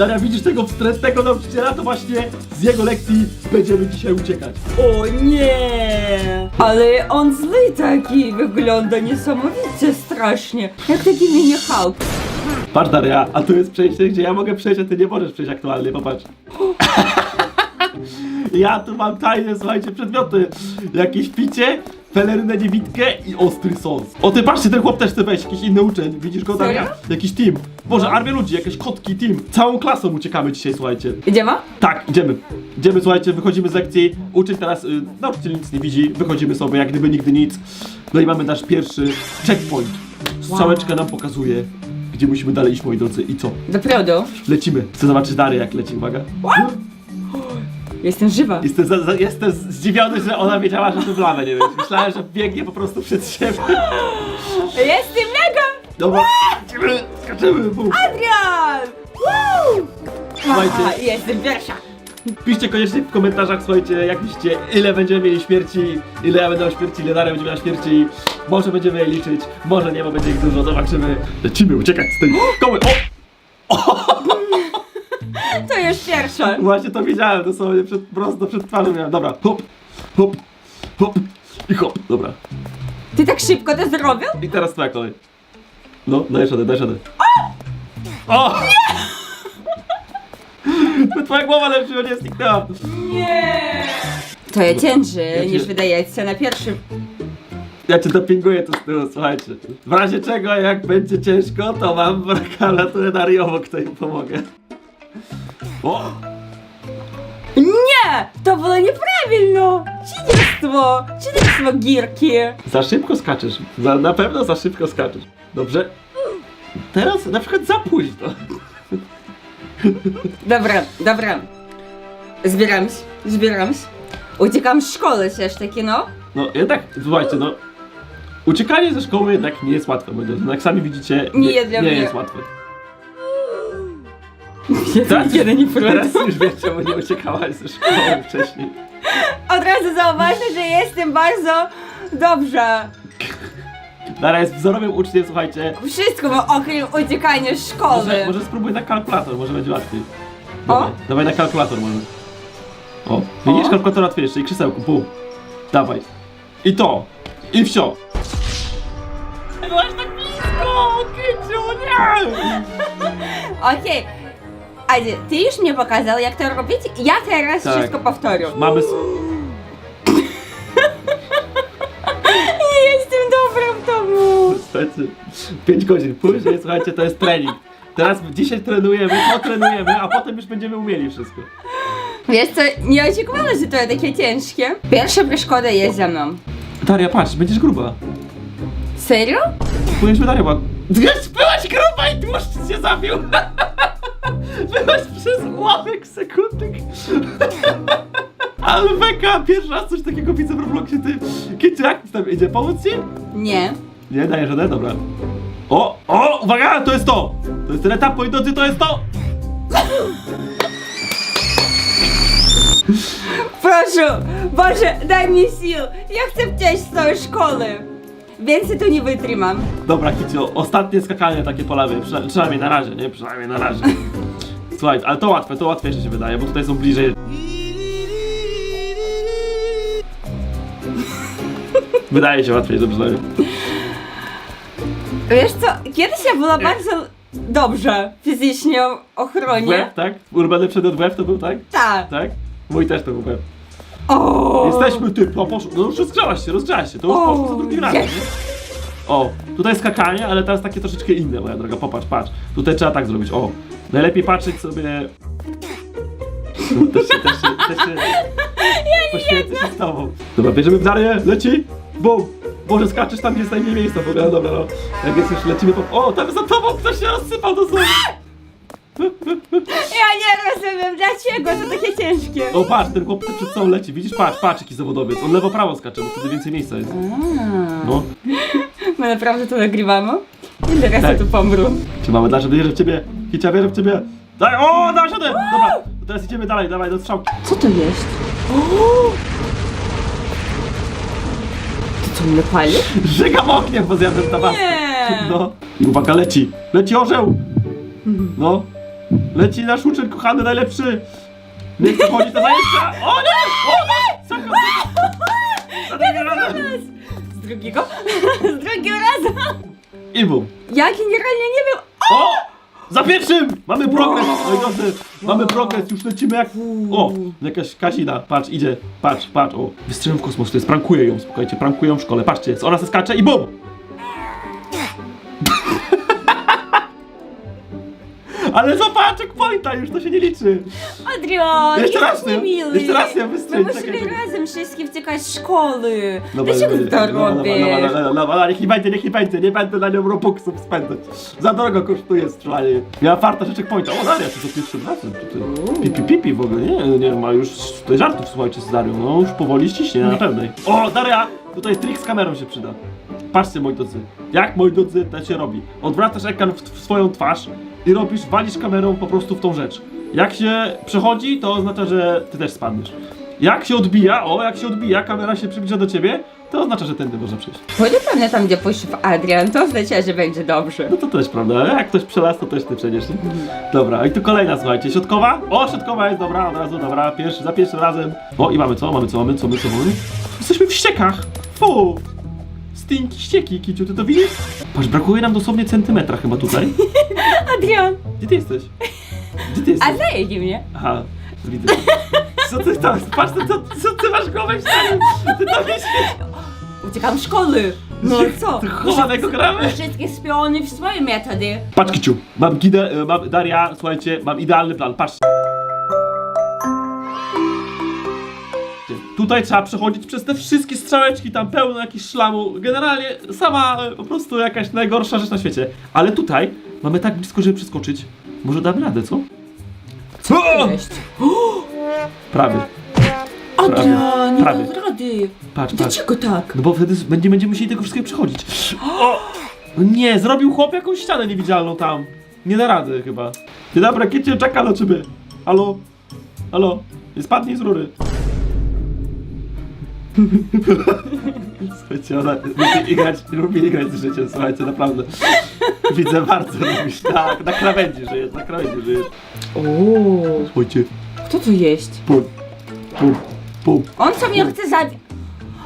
Daria, widzisz tego wstrętnego nauczyciela? To właśnie z jego lekcji będziemy dzisiaj uciekać. O nie! Ale on zły taki, wygląda niesamowicie strasznie. Jak taki mini Hulk. Patrz Daria, a tu jest przejście, gdzie ja mogę przejść, a ty nie możesz przejść aktualnie, popatrz. Ja tu mam tajne, słuchajcie, przedmioty. Jakieś picie, pelerynę niewidkę i ostry sos. O ty patrzcie, ten chłop też chce wejść, jakiś inny uczeń. Widzisz go? Serio? Jakiś team. Boże, armia ludzi, jakieś kotki, team. Całą klasą uciekamy dzisiaj, słuchajcie. Idziemy? Tak, idziemy. Idziemy, słuchajcie, wychodzimy z lekcji. Uczyć teraz, y, nauczyciel nic nie widzi. Wychodzimy sobie, jak gdyby nigdy nic. No i mamy nasz pierwszy checkpoint. Strzałeczka nam pokazuje, gdzie musimy dalej iść, moi drodzy. I co? Naprawdę. Lecimy. Chcę zobaczyć Darię, jak leci, uwaga. Jestem żywa. Jestem, za, za, jestem zdziwiony, że ona wiedziała, że to w lawę nie wiem. Myślałem, że biegnie po prostu przed siebie. Jestem mega! Dobra, skaczymy, skaczymy, bum. Adrian! Woo! Słuchajcie. Aha, Jestem pierwsza. Piszcie koniecznie w komentarzach, słuchajcie, jak myślicie, ile będziemy mieli śmierci, ile ja będę miał śmierci, ile Daria będzie miała śmierci. Może będziemy je liczyć, może nie, bo będzie ich dużo, zobaczymy. Lecimy, uciekać z tej koły. O! To jest pierwsza. Właśnie to widziałem, to sobie przed, prosto przed twarzą miałem. Dobra, hop, hop, hop i hop, dobra. Ty tak szybko to zrobił? I teraz twoja kolej. No, dajesz radę, dajesz radę. O! To Twoja głowa lepsza nie zniknęła. Nie! To jest ciężej niż wydaje się na pierwszym. Ja cię dopinguję tu z tyłu, słuchajcie. W razie czego, jak będzie ciężko, to mam klawiaturę Darii obok, to im pomogę. O! Nie! To było nieprawilno! Dziedzictwo! Dziedzictwo gierki! Za szybko skaczesz. Za, na pewno za szybko skaczesz. Dobrze? Teraz na przykład za późno. Dobra, dobra. Zbieram się, zbieram się. Uciekam z szkoły też taki, no. No jednak, słuchajcie, no. Uciekanie ze szkoły jednak nie jest łatwe. No, Jak sami widzicie, Nie jest dla nie mnie. jest łatwe. Jeden, jeden nie teraz już wiesz, czemu nie uciekałaś ze szkoły wcześniej. Od razu zauważę, że jestem bardzo dobrze. Dara jest wzorowym uczniem, słuchajcie. Wszystko ma okrył uciekanie z szkoły. Może, może spróbuj na kalkulator, może będzie łatwiej. O? Dawaj, dawaj na kalkulator może. O, widzisz O. kalkulator łatwiejszy i krzesełku, bum. Dawaj. I to. I wsio. Byłaś tak blisko, Kiciu, nie! Okej. Adi, ty już mnie pokazał, jak to robić. Ja teraz Tak. wszystko powtórzę. Mamy... s- Nie jestem dobra w domu. Słuchajcie, 5 godzin później, słuchajcie, to jest trening. Teraz dzisiaj trenujemy, to trenujemy, a potem już będziemy umieli wszystko. Wiesz co, nie oczekiwałam, że to jest takie ciężkie. Pierwsza przeszkoda jest za mną. Daria, patrz, będziesz gruba. Serio? Powiedzmy Daria, bo... Byłaś, gruba i tłuszcz cię zabił! Byłaś przez ułamek sekundek. Ale beka, pierwszy raz coś takiego widzę w Robloxie, ty... Jak tam idzie? Pomóc ci? Nie. Nie, dajesz radę? Dobra. O, o, uwaga, to jest to! To jest ten etap, moi drodzy, to jest to! Proszę, Boże, daj mi sił. Ja chcę przejść z całej szkoły. Więcej tu nie wytrzymam. Dobra, Kicio, ostatnie skakanie takie po lewej, przyna przynajmniej na razie, nie? Przynajmniej na razie. Słuchaj, ale to łatwe, to łatwiejsze się wydaje, bo tutaj są bliżej. Wydaje się łatwiej, dobrze. Wiesz co, kiedyś ja była bardzo dobrze fizycznie w ochronie. WF, tak? Ulubiony przedmiot WF to był, tak? Tak. Tak? Mój też to był WF. O. Jesteśmy ty, no poszło, no już rozgrzałaś się, rozgrzałaś się, to już O, poszło za drugim razem, nie? O, tutaj skakanie, ale teraz takie troszeczkę inne, moja droga, popatrz, patrz. Tutaj trzeba tak zrobić, o. Najlepiej patrzeć sobie... Też się, też się, też się... Poświęcę się z tobą. Dobra, bierzemy w Darię, leci, bum. Boże, skaczesz tam, gdzie jest najmniej miejsca w ogóle, no dobra, no. Jak jest już, lecimy po... O, tam za tobą ktoś się rozsypał dosłownie. Ja nie rozumiem, dlaczego to takie ciężkie. O, patrz, ten chłop przed sobą leci, widzisz, patrz, patrz, jaki zawodowiec. On lewo-prawo skacze, bo wtedy więcej miejsca jest. No. My naprawdę to nagrywamy? Ile razy Tak. tu pomrą? Czy mamy dalej, że wierzę w ciebie? Kicia, wierzę w ciebie. Daj, o, dasz radę! Dobra, to teraz idziemy dalej, dawaj, do strzałki. Co to jest? Ty co mnie pali? Żygam ogniem, bo zjadłem tabasco. Nie. No. I uwaga, leci. Leci orzeł. No. Leci nasz uczeń kochany, najlepszy! Nie chce chodzić na zajęcia! O nie! O nie! Saka, saka! Za drugim razem! Z drugiego? Z drugiego razu! I bum! Ja generalnie nie wiem. O! Za pierwszym! Mamy progres, moi drodzy! Mamy progres, już lecimy jak... O! Jakaś Kasina, patrz, idzie, patrz, patrz, o! Wystrzelam w kosmos, to jest, prankuję ją, słuchajcie, prankuję ją w szkole, patrzcie, ona se skacze i bum! Ale zobacz, pointa już to się nie liczy! Adrian, Jeszcze raz, nie? niemiły. Jeszcze raz ja wystrzelić, czekaj, musimy razem wszystkie wtykać z szkoły. Dlaczego ty to dobra, robisz? dobra, dobra, dobra, dobra, niech nie będzie, niech nie będzie, nie będę na nią robuxów spędzać. Za drogo kosztuje strzelanie. Miała farta rzeczek pointa. O, Daria, to za pierwszym razem tutaj. Pipi, pipi w ogóle, nie, nie ma już tutaj żartów, słuchajcie, z Darią. No, już powoli ściśnie, na pewnej. O, Daria, tutaj trik z kamerą się przyda. Patrzcie, moi drodzy, jak, moi drodzy, to się robi. Odwracasz ekran w, w swoją twarz i robisz, walisz kamerą po prostu w tą rzecz. Jak się przechodzi, to oznacza, że ty też spadniesz. Jak się odbija, o, jak się odbija, kamera się przybliża do ciebie, to oznacza, że tędy można przejść. Pójdę pewnie tam, gdzie pójść w Adrian, to oznacza, że będzie dobrze. No to też prawda, jak ktoś przelaz, to też ty nie? Dobra, i tu kolejna, słuchajcie, środkowa. O, środkowa jest, dobra, od razu, dobra, pierwszy, za pierwszym razem. O, i mamy co, mamy co, mamy co, my co, mamy? Jesteśmy w ściekach, fu! Stinki, ścieki, Kiciu, ty to widzisz? Patrz, brakuje nam dosłownie centymetra chyba tutaj. Adrian, Gdzie ty jesteś? Gdzie ty a jesteś? zajedzie mnie. Aha, widzę. Co ty tam, patrz, co, co ty masz głowę w ścianie? Ty tam wiesz, Uciekam z szkoły. No co? Ty chowanego gramy? Wszystkie spiony w swoje metody. Patrz Kiciu, mam gidę, e, mam, Daria, słuchajcie, mam idealny plan, patrzcie. Tutaj trzeba przechodzić przez te wszystkie strzałeczki, tam pełno jakichś szlamu. Generalnie sama e, po prostu jakaś najgorsza rzecz na świecie. Ale tutaj mamy tak blisko, żeby przeskoczyć. Może damy radę, co? Co? Cześć. Prawie. Adrian, nie Prawie. dam rady. Patrz, patrz. Dlaczego tak? No bo wtedy z- będzie, będziemy musieli tego wszystkiego przechodzić. O! No nie, zrobił chłop jakąś ścianę niewidzialną tam. Nie da rady chyba. Ty dobra, kiecie czeka na ciebie. Halo? Halo? Nie spadnij z rury. Słuchajcie, ona lubi grać, lubi grać z życiem, słuchajcie, naprawdę. Widzę bardzo lubisz. Tak, na krawędzi żyjesz, na krawędzi żyjesz. Ooo. Słuchajcie, Kto to jest? pum, pum, pum. On co mnie chce zabić?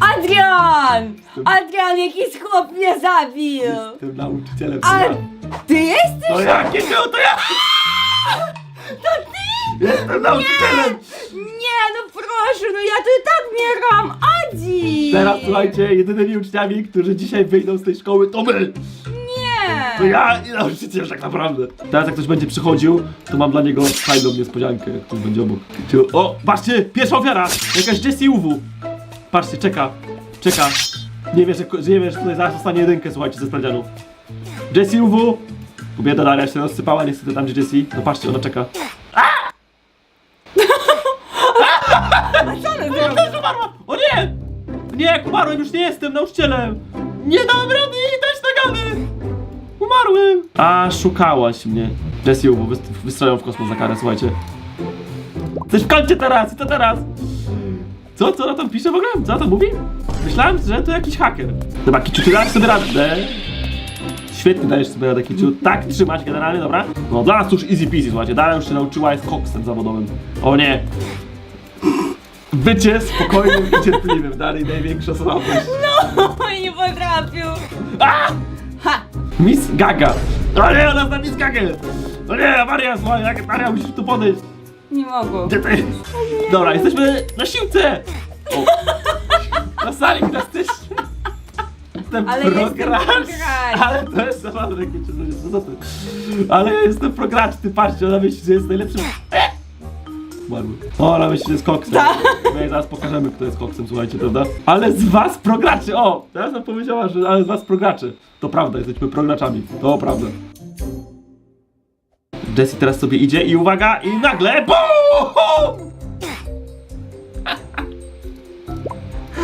Adrian! Adrian, jakiś chłop mnie zabił! Jestem nauczycielem. A ty jesteś? To ja, Kieciu, to ja! To ty! Jestem nauczycielem! Nie, no proszę, no ja tu i tak umieram! Adzi! Teraz słuchajcie, jedynymi uczniami, którzy dzisiaj wyjdą z tej szkoły, to my! To Nie! ja i nauczyciel tak naprawdę. Teraz jak ktoś będzie przychodził, to mam dla niego fajną niespodziankę, jak ktoś będzie obok. Ciu- O, patrzcie, pierwsza ofiara! Jakaś Jessie UW. Patrzcie, czeka, czeka. Nie wiesz, że, że nie wiesz, że tutaj zaraz dostanie jedynkę, słuchajcie, ze sprawdzianów. Jessie UW. Bieda Daria się rozsypała, niestety tam gdzie Jessie. No patrzcie, ona czeka. Umarłem, już nie jestem nauczycielem! Nie dałem rady też nagany! Umarłem! A, szukałaś mnie. Jessie Ubo, wyst- wystrzelają w kosmos za karę, słuchajcie. Coś w kącie teraz, i to teraz! Co, co ona tam pisze w ogóle? Co ona tam mówi? Myślałem, że to jakiś haker. Dobra, Kiciu, ty dajesz sobie radę. Świetnie dajesz sobie radę, Kiciu. Tak trzymać generalnie, dobra? No dla nas to już easy peasy, słuchajcie. Dara już się nauczyła, jest koksem zawodowym. O nie! Bycie spokojnym i cierpliwym, dalej największa słabość. Oj, nie potrafił! A! Ha! Miss Gaga! O nie, ona zna Miss Gagę! O nie, Maria, słuchaj, jak Maria, musisz tu podejść. Nie mogło. Gdzie ty? Dobra, jesteśmy na siłce! O. Na sali gimnastycznej. Jestem Ale jestem progracz. Ale to jest zabawne, jakie co za ty. Ale ja jestem progracz, ty patrzcie, ona myśli, że jest najlepszym. E! Umarły. O, ona myśli, że jest koksem. Tak. My jej zaraz pokażemy, kto jest koksem, słuchajcie, prawda? Ale z was prograczy, o! Teraz nam powiedziała, że ale z was prograczy. To prawda, jesteśmy prograczami. To prawda. Jessie teraz sobie idzie i uwaga, i nagle BUM!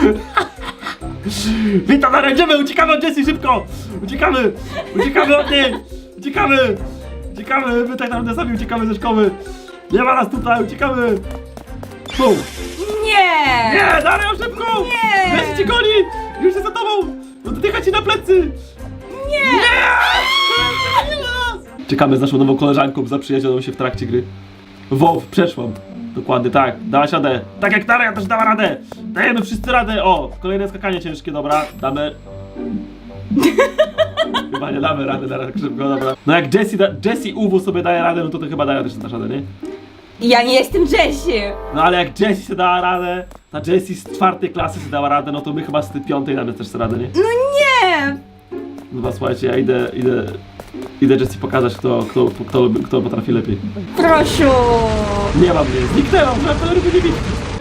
Witam, na idziemy, uciekamy od Jessie, szybko! Uciekamy! Uciekamy od niej! Uciekamy! Uciekamy, my tak naprawdę sami uciekamy ze szkoły! Nie ma nas tutaj, uciekamy! Bum! Nie! Nie, Daria, szybko! Nie! Jessie cię goni! Już jest za tobą! Oddycha ci na plecy! Nie! Nie! Czekamy z naszą nową koleżanką zaprzyjaźnioną się w trakcie gry. WoW, przeszłam. Dokładnie tak, dałaś radę. Tak jak Daria też dała radę. Dajemy wszyscy radę. O, kolejne skakanie ciężkie, dobra. Damy. chyba nie damy rady na tak szybko, dobra. No jak Jessie, da, Jessie Uwu sobie daje radę, no to ty chyba daje też dasz radę, nie? Ja nie jestem Jessie. No ale jak Jessie sobie dała radę, ta Jessie z czwartej klasy sobie dała radę, no to my chyba z tej piątej damy też sobie radę, nie? No nie. Dobra, słuchajcie, ja idę, idę, idę Jessie pokazać, kto, kto, kto, kto potrafi lepiej. Proszę. Nie mam mnie, zniknęłam, że to nie widzi.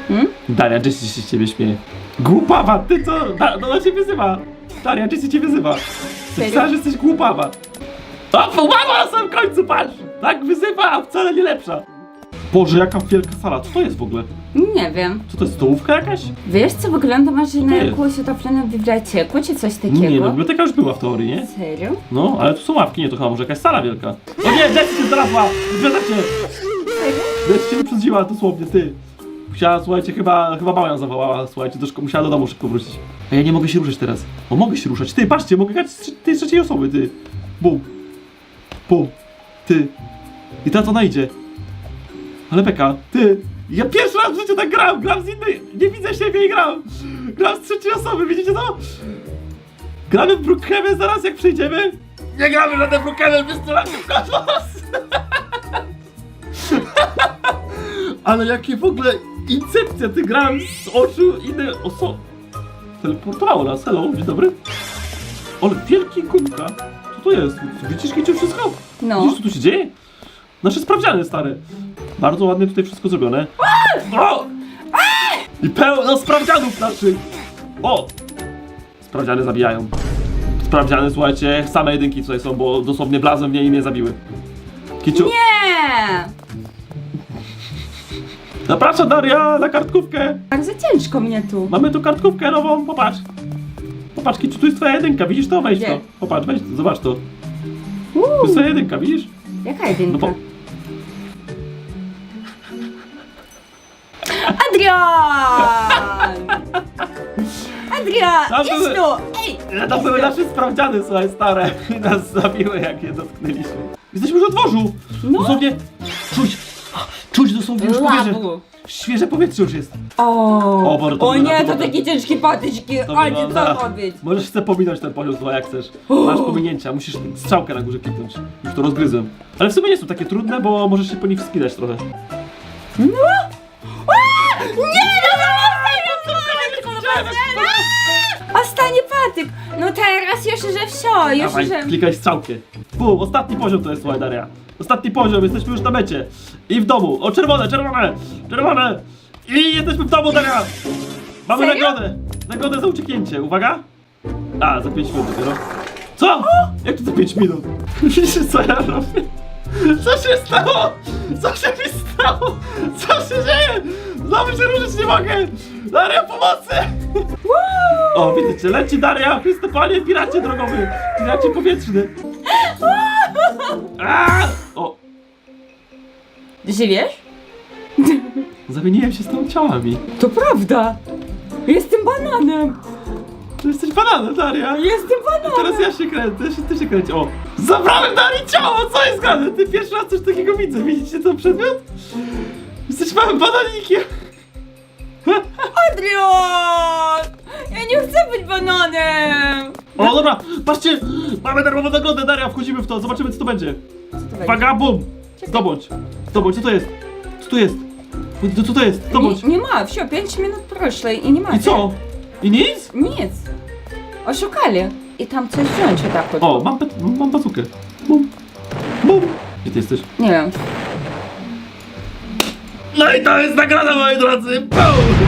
Hmm? Daria, Jessie się z ciebie śmieje. Głupawa, ty co? Da, no ona cię wyzywa. Daria, Jessie cię wyzywa. Wcale, że jesteś głupawa. O, umarła na samym końcu, patrz! Tak wyzywa, a wcale nie lepsza. Boże, jaka wielka sala, co to jest w ogóle? Nie wiem. Co to jest, stołówka jakaś? Wiesz co, wygląda może na jest? jakąś utopioną bibliotekę czy coś takiego? Nie, biblioteka już była w teorii, nie? Serio? No, ale tu są ławki, nie, to chyba może jakaś sala wielka. O nie, Jessie się znalazła! Serio? Jessie się wyprzedziła dosłownie, ty. Musiała, słuchajcie, chyba, chyba mama ją zawołała, słuchajcie, szko- musiała do domu szybko wrócić. A ja nie mogę się ruszać teraz. O, mogę się ruszać. Ty, patrzcie, mogę grać z tej trzeciej osoby, ty. Bum. Bum. Ty. I teraz ona idzie. Ale beka, ty. Ja pierwszy raz w życiu tak gram, gram z innej, nie widzę siebie i gram. Gram z trzeciej osoby, widzicie to? Gramy w Brookhaven zaraz jak przyjdziemy. Nie gramy żaden Brookhaven, wystrzelacie w kosmos. Ale jakie w ogóle incepcja, ty grałem z oczu innej osoby. Teleportowało nas, hello, dzień dobry. Ale wielki kubka. Co to jest? Widzisz, Kiciu, wszystko? No. Widzisz, co tu się dzieje? Nasze sprawdziany, stary. Bardzo ładnie tutaj wszystko zrobione. O! I pełno sprawdzianów naszych. O! Sprawdziany zabijają. Sprawdziany, słuchajcie, same jedynki tutaj są, bo dosłownie blazem mnie i mnie zabiły. Kiciu, Nie! zapraszam Daria na kartkówkę. Bardzo ciężko mnie tu. Mamy tu kartkówkę nową, popatrz. Popatrz, Kiciu, tu jest twoja jedynka, widzisz to? Weź Gdzie? to. Popatrz, weź, zobacz to. Tu jest Uuu, twoja jedynka, widzisz? jaka jedynka? No Adrian! Adrian, Tam idź były- tu! Ej! To były nasze sprawdziany, słuchaj, stare. I nas zabiły, jak je dotknęliśmy. Jesteśmy już na dworzu. No. Dosłownie, czuć, czuć dosłownie już powietrze. Labu. Świeże powietrze już jest. O, O, Boże, to o wygląda- nie, to takie ciężkie patyczki. To Adi, wygląda- co robić? Możesz chcę pominąć ten poziom, słuchaj, jak chcesz. Masz pominięcia, musisz strzałkę na górze kliknąć. Już to rozgryzłem. Ale w sumie nie są takie trudne, bo możesz się po nich wspinać trochę. Nie, no to Ostatni patyk! No teraz już, że wsio, Dawaj, że... klikaj strzałkę. Bum, ostatni poziom to jest, słuchaj, Daria. Ostatni poziom, jesteśmy już na mecie. I w domu. O, czerwone, czerwone, czerwone. I jesteśmy w domu, Daria. Mamy Serio? nagrodę. Nagrodę za ucieknięcie. Uwaga. A, za 5 minut dopiero. Co? Jak to za 5 minut? Widzisz, co ja robię? Co się stało? Co się mi stało? Co się dzieje? Znowu się ruszyć nie mogę. Daria, pomocy! O, widzicie, leci Daria, Chrystopanie, piracie drogowy, piracie powietrzny. A! O, Żyjesz? zamieniłem się z tą ciałami. To prawda! Jestem bananem! Ty jesteś bananem, Daria. Jestem bananem! Teraz ja się kręcę, się, ty się kręci. O, zabrałem Darii ciało, co jest grane? Ty pierwszy raz coś takiego widzę, widzicie ten przedmiot? Jesteś małym bananikiem. Adrian! Ja nie chcę być bananem! O, dobra, patrzcie, mamy darmową nagrodę, Daria, wchodzimy w to, zobaczymy co to będzie. Co to będzie? Uwaga, bum! Zdobądź! Zdobądź, co to jest? Co to jest? Co, co to jest? Zdobądź! Nie, nie ma, все, 5 minut proszlej i nie ma. I co? I nic? Nic. Oszukali. I tam coś wziąć tak od. O, mam, pet- mam bazukę. Bum! Bum! Gdzie ty jesteś? Nie wiem. No i to jest nagroda, moi drodzy! Bum!